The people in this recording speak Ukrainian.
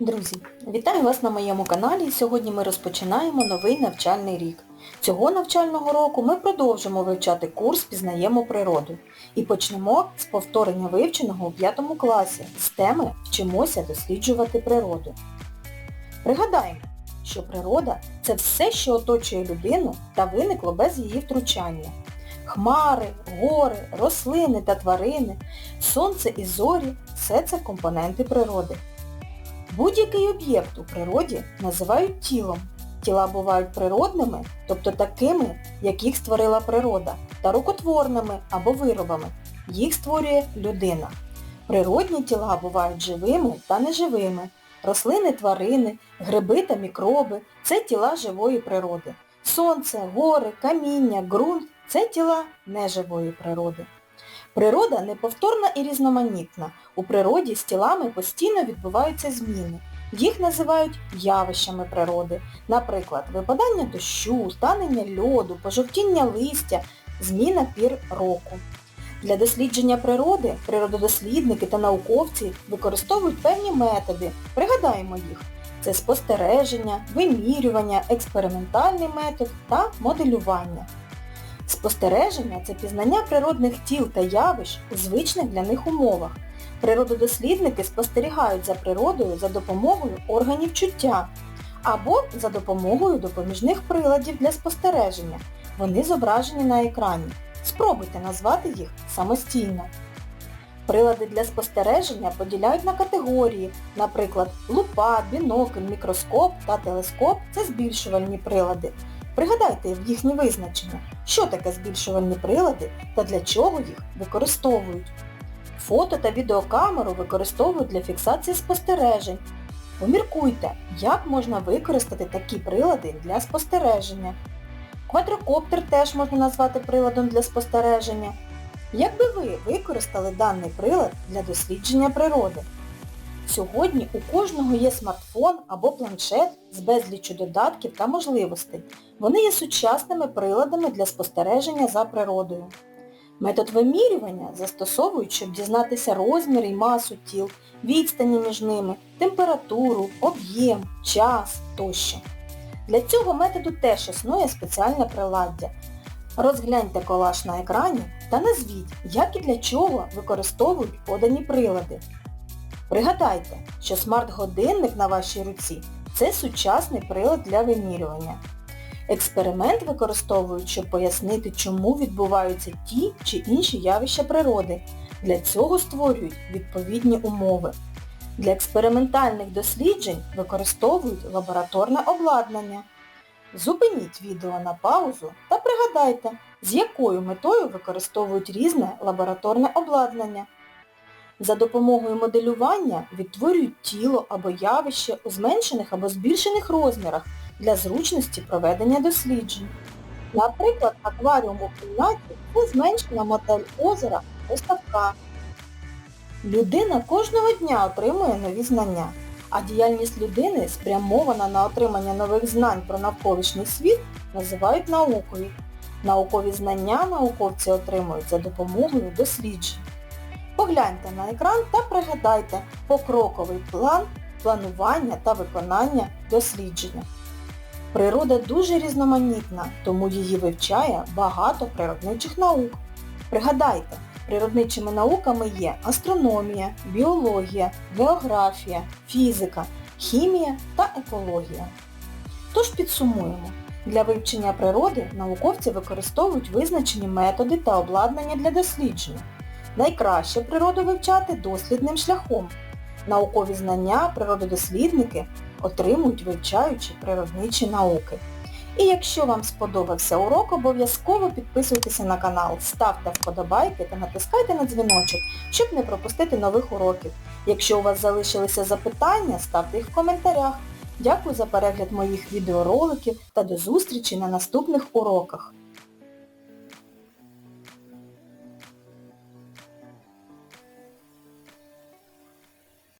Друзі, вітаю вас на моєму каналі. Сьогодні ми розпочинаємо новий навчальний рік. Цього навчального року ми продовжимо вивчати курс «Пізнаємо природу» і почнемо з повторення вивченого у 5 класі з теми «Вчимося досліджувати природу». Пригадаємо, що природа – це все, що оточує людину та виникло без її втручання. Хмари, гори, рослини та тварини, сонце і зорі – все це компоненти природи. Будь-який об'єкт у природі називають тілом. Тіла бувають природними, тобто такими, яких створила природа, та рукотворними або виробами. Їх створює людина. Природні тіла бувають живими та неживими. Рослини, тварини, гриби та мікроби – це тіла живої природи. Сонце, гори, каміння, ґрунт – це тіла неживої природи. Природа неповторна і різноманітна. У природі з тілами постійно відбуваються зміни. Їх називають явищами природи. Наприклад, випадання дощу, танення льоду, пожовтіння листя, зміна пір року. Для дослідження природи природодослідники та науковці використовують певні методи. Пригадаємо їх. Це спостереження, вимірювання, експериментальний метод та моделювання. Спостереження – це пізнання природних тіл та явищ у звичних для них умовах. Природодослідники спостерігають за природою за допомогою органів чуття або за допомогою допоміжних приладів для спостереження. Вони зображені на екрані. Спробуйте назвати їх самостійно. Прилади для спостереження поділяють на категорії, наприклад, лупа, бінокль, мікроскоп та телескоп – це збільшувальні прилади. Пригадайте їхні визначення, що таке збільшувальні прилади та для чого їх використовують. Фото та відеокамеру використовують для фіксації спостережень. Поміркуйте, як можна використати такі прилади для спостереження. Квадрокоптер теж можна назвати приладом для спостереження. Як би ви використали даний прилад для дослідження природи? Сьогодні у кожного є смартфон або планшет з безліччю додатків та можливостей. Вони є сучасними приладами для спостереження за природою. Метод вимірювання застосовують, щоб дізнатися розмір і масу тіл, відстані між ними, температуру, об'єм, час тощо. Для цього методу теж існує спеціальне приладдя. Розгляньте колаж на екрані та назвіть, як і для чого використовують подані прилади. Пригадайте, що смарт-годинник на вашій руці – це сучасний прилад для вимірювання. Експеримент використовують, щоб пояснити, чому відбуваються ті чи інші явища природи. Для цього створюють відповідні умови. Для експериментальних досліджень використовують лабораторне обладнання. Зупиніть відео на паузу та пригадайте, з якою метою використовують різне лабораторне обладнання. За допомогою моделювання відтворюють тіло або явище у зменшених або збільшених розмірах для зручності проведення досліджень. Наприклад, акваріум у кімнаті це зменшена модель озера або ставка. Людина кожного дня отримує нові знання, а діяльність людини, спрямована на отримання нових знань про навколишній світ, називають наукою. Наукові знання науковці отримують за допомогою досліджень. Погляньте на екран та пригадайте покроковий план планування та виконання дослідження. Природа дуже різноманітна, тому її вивчає багато природничих наук. Пригадайте, природничими науками є астрономія, біологія, географія, фізика, хімія та екологія. Тож підсумуємо. Для вивчення природи науковці використовують визначені методи та обладнання для дослідження. Найкраще природу вивчати дослідним шляхом. Наукові знання природодослідники отримують вивчаючи природничі науки. І якщо вам сподобався урок, обов'язково підписуйтеся на канал, ставте вподобайки та натискайте на дзвіночок, щоб не пропустити нових уроків. Якщо у вас залишилися запитання, ставте їх в коментарях. Дякую за перегляд моїх відеороликів та до зустрічі на наступних уроках.